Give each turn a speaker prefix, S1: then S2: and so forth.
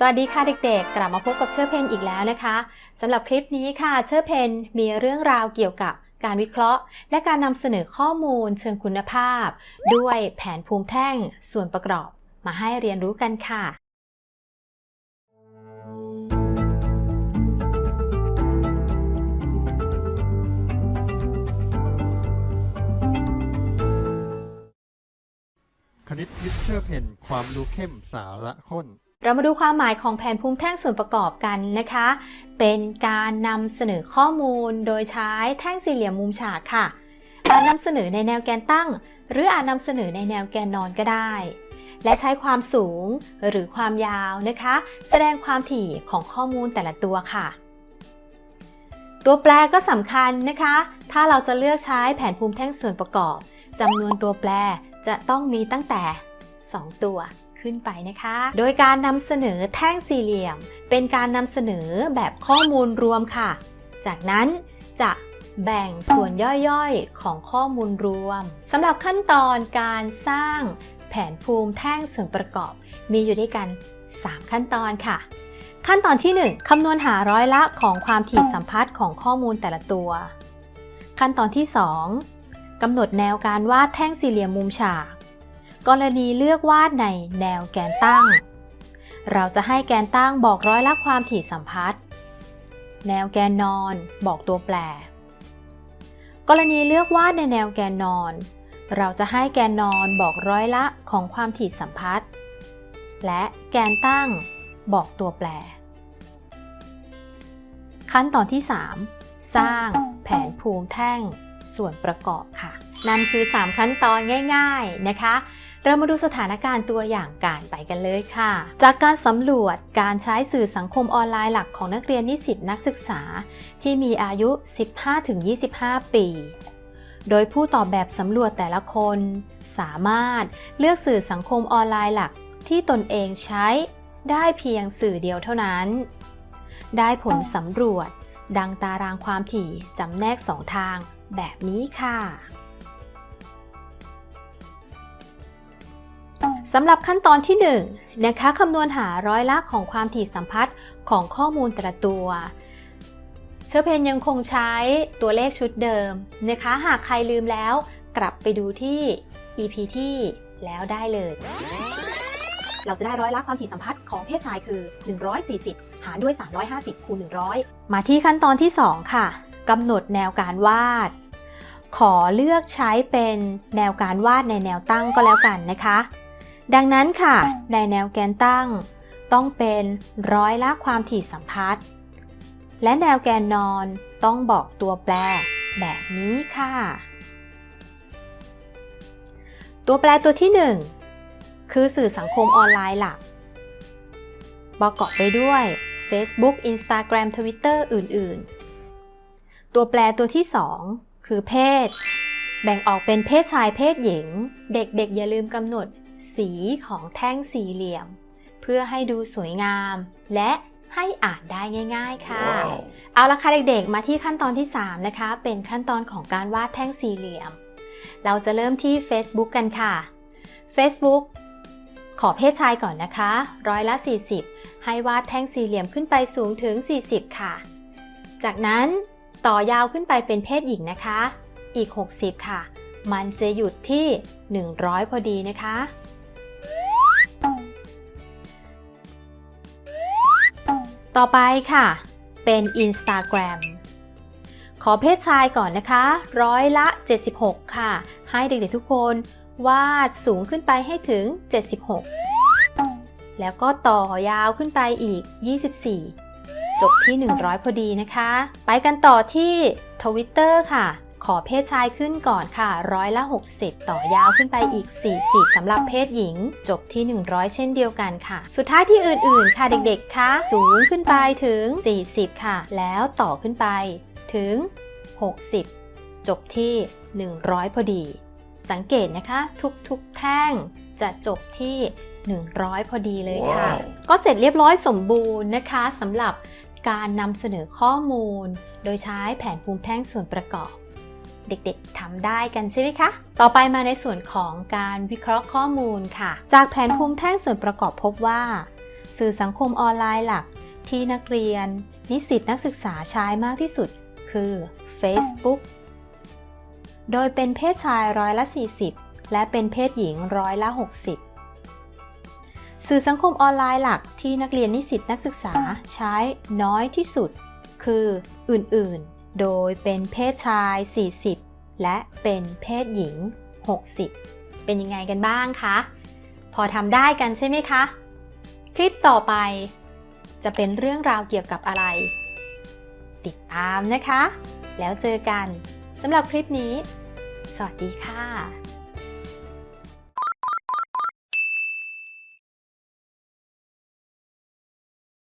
S1: สวัสดีค่ะเด็กๆ กลับมาพบกับเชอร์เพนอีกแล้วนะคะสำหรับคลิปนี้ค่ะเชอร์เพนมีเรื่องราวเกี่ยวกับการวิเคราะห์ และการนำเสนอข้อมูลเชิงคุณภาพ ด้วยแผนภูมิแท่งส่วนประกอบ มาให้เรียนรู้กันค่ะ
S2: คณิตวิทย์เชอร์เพนความรู้เข้มสาระข้น
S1: เรามาดูความหมายของแผนภูมิแท่งส่วนประกอบกันนะคะ เป็นการนำเสนอข้อมูลโดยใช้แท่งสี่เหลี่ยมมุมฉากค่ะ อาจนำเสนอในแนวแกนตั้ง หรืออาจนำเสนอในแนวแกนนอนก็ได้ และใช้ความสูงหรือความยาวนะคะ แสดงความถี่ของข้อมูลแต่ละตัวค่ะ ตัวแปรก็สำคัญนะคะ ถ้าเราจะเลือกใช้แผนภูมิแท่งส่วนประกอบจำนวนตัวแปรจะต้องมีตั้งแต่ 2 ตัว ขึ้นไปนะคะ โดยการนำเสนอแท่งสี่เหลี่ยม เป็นการนำเสนอแบบข้อมูลรวมค่ะ จากนั้นจะแบ่งส่วนย่อยๆ ของข้อมูลรวมสำหรับขั้นตอนการสร้างแผนภูมิแท่งส่วนประกอบ มีอยู่ด้วยกัน 3 ขั้นตอนค่ะ ขั้นตอนที่ 1คำนวณหาร้อยละของความถี่สัมพัทธ์ของข้อมูลแต่ละตัว ขั้นตอนที่ 2กำหนดแนวการวาดแท่งสี่เหลี่ยมมุมฉาก กรณีเลือกวาดในแนวแกนตั้ง เราจะให้แกนตั้งบอกร้อยละความถี่สัมพัทธ์ แนวแกนนอนบอกตัวแปร กรณีเลือกวาดในแนวแกนนอน เราจะให้แกนนอนบอกร้อยละของความถี่สัมพัทธ์ และแกนตั้งบอกตัวแปร ขั้นตอนที่ 3 สร้างแผนภูมิแท่งส่วนประกอบค่ะ นั่นคือ 3 ขั้นตอนง่าย ๆนะคะ เรามาดูสถานการณ์ตัวอย่างการไปกันเลยค่ะ จากการสำรวจการใช้สื่อสังคมออนไลน์หลักของนักเรียนนิสิตนักศึกษา ที่มีอายุ 15-25 ปี โดยผู้ตอบแบบสำรวจแต่ละคน สามารถเลือกสื่อสังคมออนไลน์หลักที่ตนเองใช้ได้เพียงสื่อเดียวเท่านั้น ได้ผลสำรวจดังตารางความถี่จำแนกสองทางแบบนี้ค่ะ สำหรับขั้นตอนที่1นะคะคำนวณหาร้อยละของความถี่สัมพัทธ์ของข้อมูลแต่ละตัว เชอร์เพนยังคงใช้ตัวเลขชุดเดิมนะคะ หากใครลืมแล้วกลับไปดูที่ EP ที่แล้วได้เลย เราจะได้ร้อยละความถี่สัมพัทธ์ของเพศชายคือ 140 หารด้วย 350คูณ100 มาที่ขั้นตอนที่ 2 ค่ะกำหนดแนวการวาด ขอเลือกใช้เป็นแนวการวาดในแนวตั้งก็แล้วกันนะคะ ดังนั้นค่ะ ในแนวแกนตั้ง ต้องเป็นร้อยละความถี่สัมพัทธ์ และแนวแกนนอนต้องบอกตัวแปรแบบนี้ค่ะ ตัวแปรตัวที่ 1 คือสื่อสังคมออนไลน์หลัก ประกอบไปด้วย Facebook Instagram Twitter อื่น ๆ ตัวแปรตัวที่ 2 คือเพศ แบ่งออกเป็นเพศชายเพศหญิง เด็กๆ อย่าลืมกำหนด สีของแท่งสี่เหลี่ยม เพื่อให้ดูสวยงาม และให้อ่านได้ง่าย ๆค่ะเอาละค่ะเด็กๆ มาที่ขั้นตอนที่ 3 นะคะ เป็นขั้นตอนของการวาดแท่งสี่เหลี่ยม เราจะเริ่มที่ Facebook กันค่ะ Facebook ขอเพศชายก่อนนะคะ ร้อยละ 40 ให้วาดแท่งสี่เหลี่ยมขึ้นไปสูงถึง 40 ค่ะ จากนั้นต่อยาวขึ้นไปเป็นเพศหญิงนะคะ อีก 60 ค่ะ มันจะหยุดที่ 100 พอดีนะคะ ต่อไปค่ะ เป็น Instagram ขอเพศชายก่อนนะคะ ร้อยละ 76 ค่ะ ให้เด็กๆทุกคนวาดสูงขึ้นไปให้ถึง 76 แล้วก็ต่อยาวขึ้นไปอีก 24 จบที่ 100 พอดีนะคะ ไปกันต่อที่ Twitter ค่ะ ขอเพศชายขึ้นก่อนค่ะร้อยละ 60 ต่อยาวขึ้นไปอีก 40สำหรับเพศหญิง จบที่ 100 เช่นเดียวกันค่ะ สุดท้ายที่อื่นๆ ค่ะเด็กๆ คะ สูงขึ้นไปถึง 40 ค่ะ แล้วต่อขึ้นไปถึง 60 จบที่ 100 พอดี สังเกตนะคะ ทุกๆ แท่งจะจบที่ 100 พอดีเลยค่ะ
S2: ว้าว
S1: ก็เสร็จเรียบร้อยสมบูรณ์นะคะสำหรับการนำเสนอข้อมูล โดยใช้แผนภูมิแท่งส่วนประกอบ เด็กๆทำได้กันใช่ไหมคะ ต่อไปมาในส่วนของการวิเคราะห์ข้อมูลค่ะ จากแผนภูมิแท่งส่วนประกอบพบว่า สื่อสังคมออนไลน์หลัก ที่นักเรียน นิสิตนักศึกษาใช้มากที่สุด คือ Facebook โดยเป็นเพศชายร้อยละ 40 และเป็นเพศหญิงร้อยละ 60 สื่อสังคมออนไลน์หลักที่นักเรียนนิสิตนักศึกษาใช้น้อยที่สุด คืออื่นๆ โดยเป็นเพศชาย 40 และเป็นเพศหญิง 60 เป็นยังไงกันบ้างคะ พอทำได้กันใช่ไหมคะ คลิปต่อไป จะเป็นเรื่องราวเกี่ยวกับอะไร ติดตามนะคะ แล้วเจอกันสำหรับคลิปนี้ สวัสดีค่ะ